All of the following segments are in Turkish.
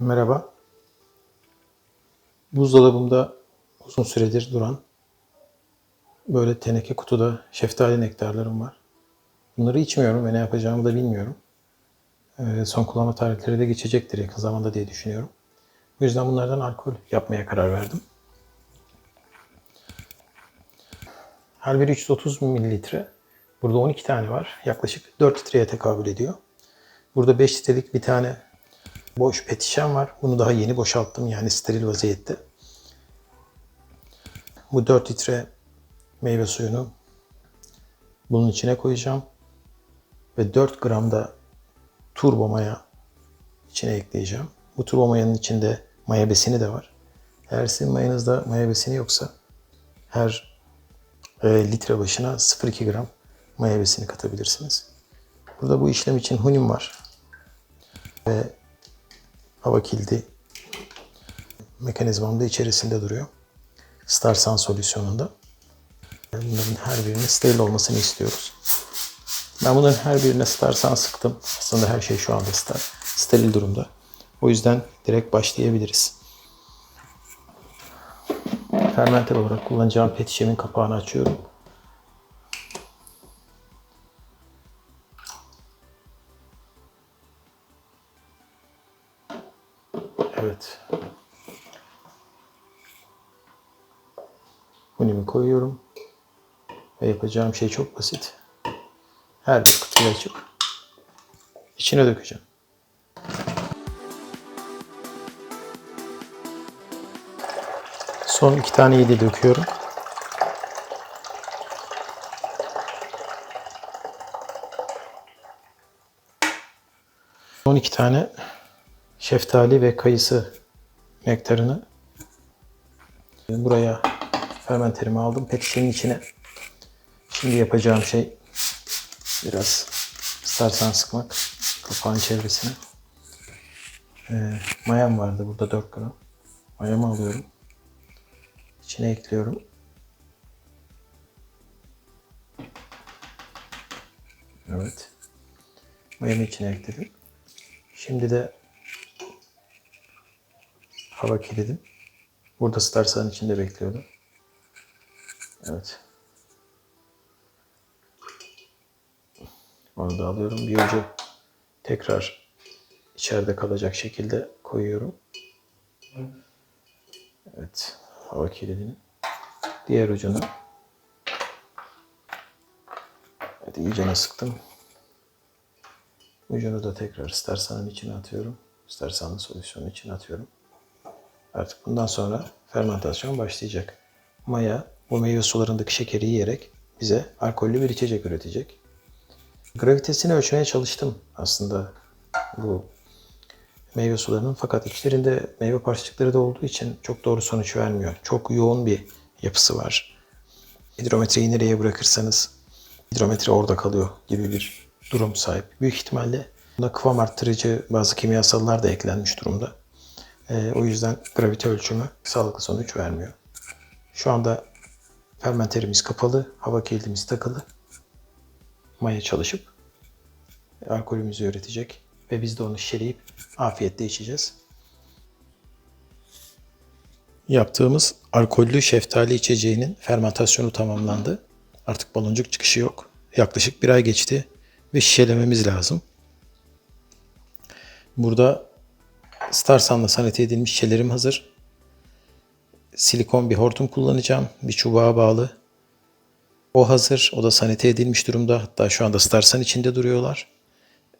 Merhaba. Buzdolabımda uzun süredir duran böyle teneke kutuda şeftali nektarlarım var. Bunları içmiyorum ve ne yapacağımı da bilmiyorum. Ee, son kullanma tarihleri de geçecektir yakın zamanda diye düşünüyorum. Bu yüzden bunlardan alkol yapmaya karar verdim. Her biri 330 mililitre. Burada 12 tane var. Yaklaşık 4 litreye tekabül ediyor. Burada 5 litrelik bir tane boş pet şişem var. Bunu daha yeni boşalttım yani steril vaziyette. Bu 4 litre meyve suyunu bunun içine koyacağım. Ve 4 gram da turbo maya içine ekleyeceğim. Bu turbo mayanın içinde maya besini de var. Eğer sizin mayanızda maya besini yoksa her e, litre başına 0,2 gram maya besini katabilirsiniz. Burada bu işlem için hunim var. Ve hava kilidi mekanizmam da içerisinde duruyor. Starsan solüsyonunda. Bunların her birinin steril olmasını istiyoruz. Ben bunların her birine Starsan sıktım. Aslında her şey şu anda star, steril durumda. O yüzden direkt başlayabiliriz. Fermenter olarak kullanacağım pet şişemin kapağını açıyorum. Yapacağım şey çok basit. Her bir kutuyu açıp içine dökeceğim. Son iki taneyi de döküyorum. Son iki tane şeftali ve kayısı nektarını buraya fermenterimi aldım. Pet şişenin içine. Şimdi yapacağım şey biraz starsan sıkmak kapağın çevresine. Ee, mayam vardı burada 4 gram. Mayamı alıyorum. İçine ekliyorum. Evet. Mayamı içine ekledim. Şimdi de hava kilidim. Burada Starsan içinde bekliyordum. Evet. Onu da alıyorum. Bir ucu tekrar içeride kalacak şekilde koyuyorum. Evet. Hava kilidini. Diğer ucunu Evet iyicene sıktım. Ucunu da tekrar Starsan'ın içine atıyorum. Starsan'ın solüsyonun içine atıyorum. Artık bundan sonra fermentasyon başlayacak. Maya bu meyve sularındaki şekeri yiyerek bize alkollü bir içecek üretecek. Gravitesini ölçmeye çalıştım aslında bu meyve sularının fakat içlerinde meyve parçacıkları da olduğu için çok doğru sonuç vermiyor. Çok yoğun bir yapısı var. Hidrometreyi nereye bırakırsanız hidrometre orada kalıyor gibi bir durum sahip. Büyük ihtimalle buna kıvam arttırıcı bazı kimyasallar da eklenmiş durumda. Ee, o yüzden gravite ölçümü sağlıklı sonuç vermiyor. Şu anda fermenterimiz kapalı, hava kilidimiz takılı. Maya çalışıp alkolümüzü üretecek ve biz de onu şişeleyip afiyetle içeceğiz. Yaptığımız alkollü şeftali içeceğinin fermentasyonu tamamlandı. Artık baloncuk çıkışı yok. Yaklaşık bir ay geçti ve şişelememiz lazım. Burada Starsan'la sanite edilmiş şişelerim hazır. Silikon bir hortum kullanacağım. Bir çubuğa bağlı. O hazır. O da sanite edilmiş durumda. Hatta şu anda Starsan içinde duruyorlar.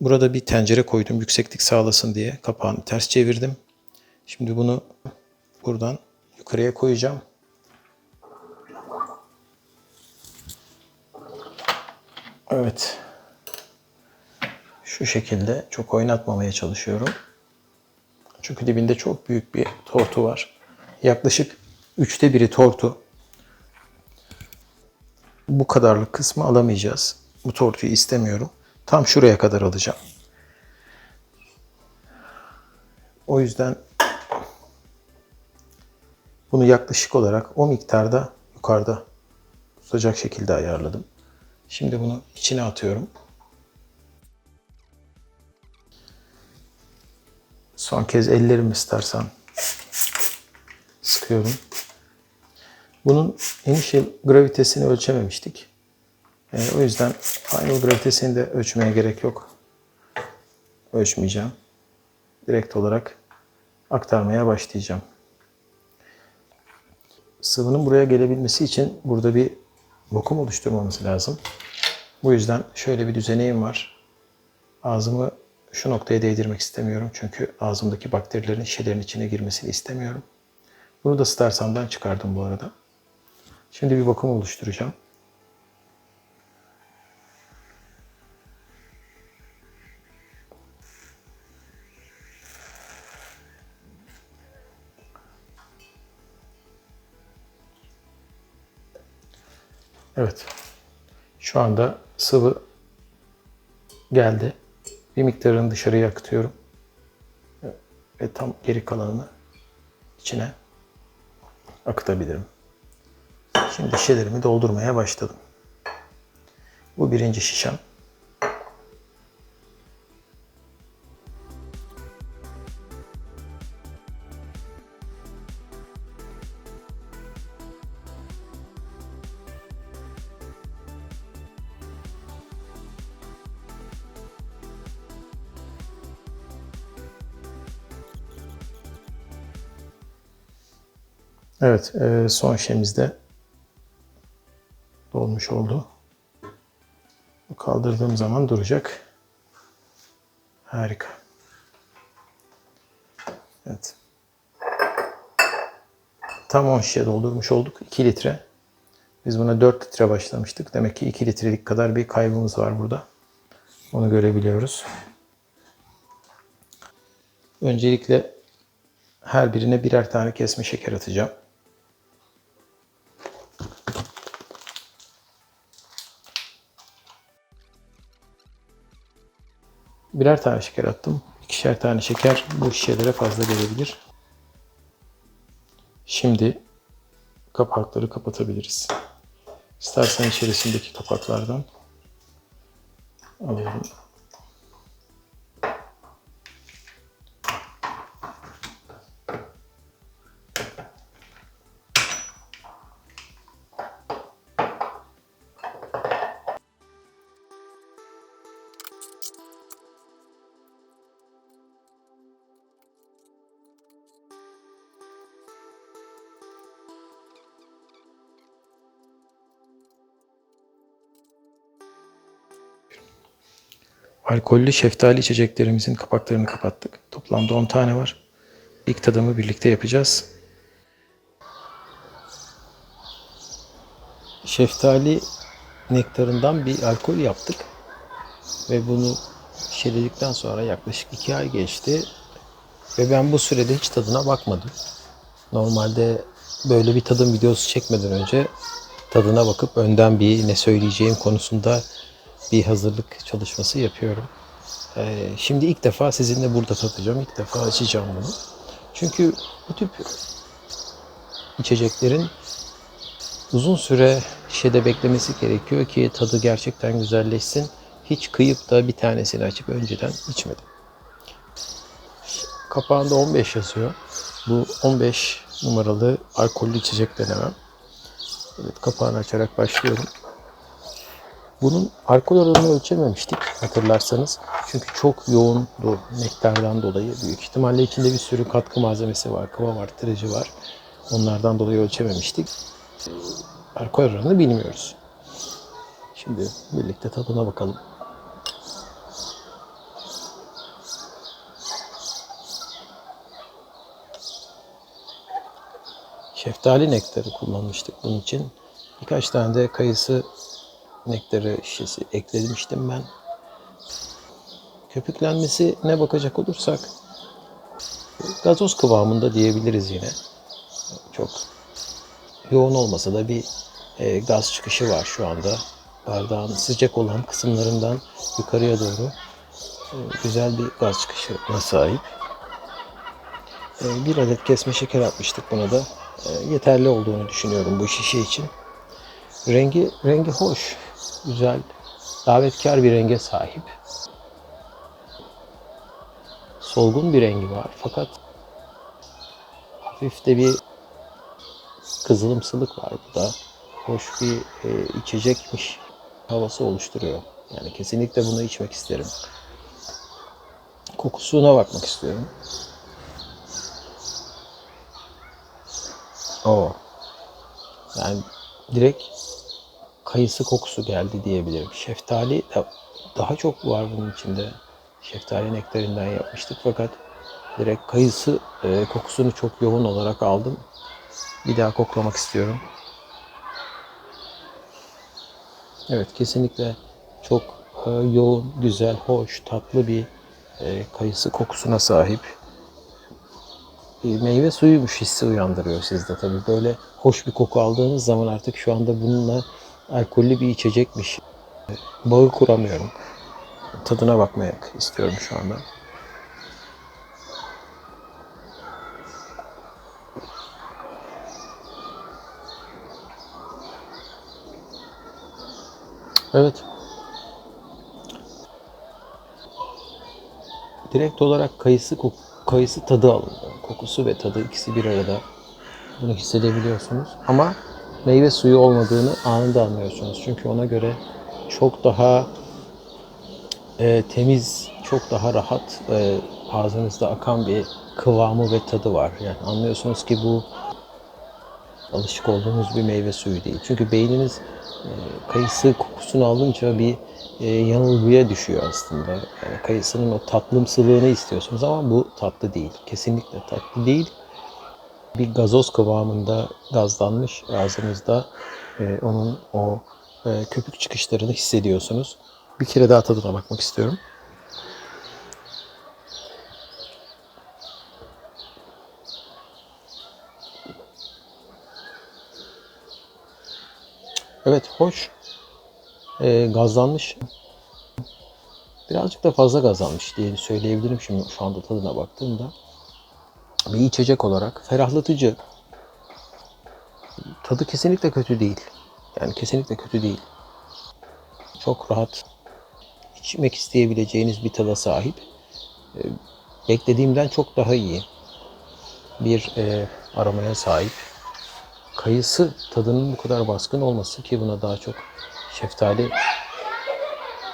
Burada bir tencere koydum yükseklik sağlasın diye. Kapağını ters çevirdim. Şimdi bunu buradan yukarıya koyacağım. Evet. Şu şekilde çok oynatmamaya çalışıyorum. Çünkü dibinde çok büyük bir tortu var. Yaklaşık üçte biri tortu. Bu kadarlık kısmı alamayacağız. Bu tortuyu istemiyorum. Tam şuraya kadar alacağım. O yüzden bunu yaklaşık olarak o miktarda yukarıda tutacak şekilde ayarladım. Şimdi bunu içine atıyorum. Son kez ellerimi istersen sıkıyorum. Bunun initial gravitesini ölçememiştik. Ee, o yüzden final gravitesini de ölçmeye gerek yok. Ölçmeyeceğim. Direkt olarak aktarmaya başlayacağım. Sıvının buraya gelebilmesi için burada bir vakum oluşturmamız lazım. Bu yüzden şöyle bir düzeneğim var. Ağzımı şu noktaya değdirmek istemiyorum. Çünkü ağzımdaki bakterilerin şişelerin içine girmesini istemiyorum. Bunu da Starsam'dan çıkardım bu arada. Şimdi bir vakum oluşturacağım. Evet. Şu anda sıvı geldi. Bir miktarını dışarıya akıtıyorum. Ve tam geri kalanını içine akıtabilirim. Şimdi şişelerimi doldurmaya başladım. Bu birinci şişem. Evet, e, son şişemizde dolmuş oldu. Kaldırdığım zaman duracak. Harika. Evet. Tam 10 şişe doldurmuş olduk. 2 litre. Biz buna 4 litre başlamıştık. Demek ki 2 litrelik kadar bir kaybımız var burada. Onu görebiliyoruz. Öncelikle her birine birer tane kesme şeker atacağım. Birer tane şeker attım. İkişer tane şeker bu şişelere fazla gelebilir. Şimdi kapakları kapatabiliriz. İstersen içerisindeki kapaklardan alalım. Alkollü şeftali içeceklerimizin kapaklarını kapattık. Toplamda 10 tane var. İlk tadımı birlikte yapacağız. Şeftali nektarından bir alkol yaptık. Ve bunu şişeledikten sonra yaklaşık 2 ay geçti. Ve ben bu sürede hiç tadına bakmadım. Normalde böyle bir tadım videosu çekmeden önce tadına bakıp önden bir ne söyleyeceğim konusunda bir hazırlık çalışması yapıyorum. Ee, şimdi ilk defa sizinle burada tatacağım. İlk defa açacağım bunu. Çünkü bu tip içeceklerin uzun süre şişede beklemesi gerekiyor ki tadı gerçekten güzelleşsin. Hiç kıyıp da bir tanesini açıp önceden içmedim. Kapağında 15 yazıyor. Bu 15 numaralı alkollü içecek denemem. Evet, kapağını açarak başlıyorum. Bunun alkol oranını ölçememiştik hatırlarsanız. Çünkü çok yoğun nektardan dolayı büyük ihtimalle içinde bir sürü katkı malzemesi var, kıvam arttırıcı var. Onlardan dolayı ölçememiştik. Alkol oranını bilmiyoruz. Şimdi birlikte tadına bakalım. Şeftali nektarı kullanmıştık bunun için. Birkaç tane de kayısı nektarı şişesi eklemiştim ben. Köpüklenmesi ne bakacak olursak gazoz kıvamında diyebiliriz yine. Çok yoğun olmasa da bir e, gaz çıkışı var şu anda. Bardağın sıcak olan kısımlarından yukarıya doğru e, güzel bir gaz çıkışına sahip. E, bir adet kesme şeker atmıştık buna da. E, yeterli olduğunu düşünüyorum bu şişe için. Rengi rengi hoş, güzel, davetkar bir renge sahip. solgun bir rengi var fakat hafif de bir kızılımsılık var bu da. Hoş bir e, içecekmiş havası oluşturuyor. Yani kesinlikle bunu içmek isterim. Kokusuna bakmak istiyorum. O. Yani direkt kayısı kokusu geldi diyebilirim. Şeftali de daha çok var bunun içinde. Şeftali nektarından yapmıştık fakat direkt kayısı e, kokusunu çok yoğun olarak aldım. Bir daha koklamak istiyorum. Evet kesinlikle çok e, yoğun, güzel, hoş, tatlı bir e, kayısı kokusuna sahip. Bir meyve suyuymuş hissi uyandırıyor sizde tabii. Böyle hoş bir koku aldığınız zaman artık şu anda bununla alkollü bir içecekmiş. Bağı kuramıyorum. Tadına bakmak istiyorum şu anda. Evet. Direkt olarak kayısı kok- kayısı tadı alındı. Kokusu ve tadı ikisi bir arada. Bunu hissedebiliyorsunuz. Ama meyve suyu olmadığını anında anlıyorsunuz. Çünkü ona göre çok daha e, temiz, çok daha rahat e, ağzınızda akan bir kıvamı ve tadı var. Yani anlıyorsunuz ki bu alışık olduğunuz bir meyve suyu değil. Çünkü beyniniz e, kayısı kokusunu alınca bir e, yanılgıya düşüyor aslında. Yani kayısının o tatlımsılığını istiyorsunuz ama bu tatlı değil. Kesinlikle tatlı değil. Bir gazoz kıvamında gazlanmış ağzınızda e, onun o e, köpük çıkışlarını hissediyorsunuz. Bir kere daha tadına bakmak istiyorum. Evet, hoş. Ee, gazlanmış. Birazcık da fazla gazlanmış diye söyleyebilirim şimdi şu anda tadına baktığımda. Bir içecek olarak ferahlatıcı. Tadı kesinlikle kötü değil. Yani kesinlikle kötü değil. Çok rahat içmek isteyebileceğiniz bir tada sahip. Ee, beklediğimden çok daha iyi bir e, aromaya sahip kayısı tadının bu kadar baskın olması ki buna daha çok şeftali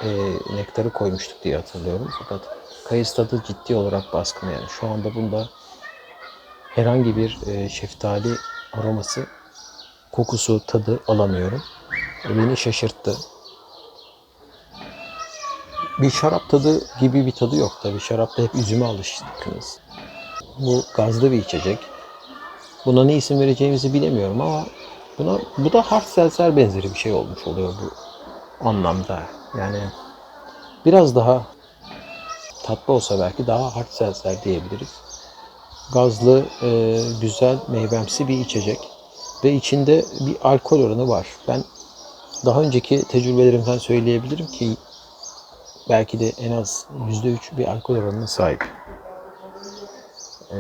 e, nektarı koymuştuk diye hatırlıyorum. Fakat kayısı tadı ciddi olarak baskın yani. Şu anda bunda herhangi bir e, şeftali aroması, kokusu, tadı alamıyorum. Beni şaşırttı. Bir şarap tadı gibi bir tadı yok tabii. Şarapta hep üzüme alıştıkınız. Bu gazlı bir içecek. Buna ne isim vereceğimizi bilemiyorum ama buna bu da hard seltzer benzeri bir şey olmuş oluyor bu anlamda. Yani biraz daha tatlı olsa belki daha hard seltzer diyebiliriz. Gazlı, e, güzel, meyvemsi bir içecek ve içinde bir alkol oranı var. Ben daha önceki tecrübelerimden söyleyebilirim ki belki de en az %3 bir alkol oranına sahip. E,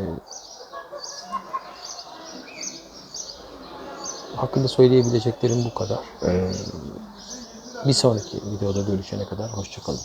hakkında söyleyebileceklerim bu kadar. Ee, bir sonraki videoda görüşene kadar hoşçakalın.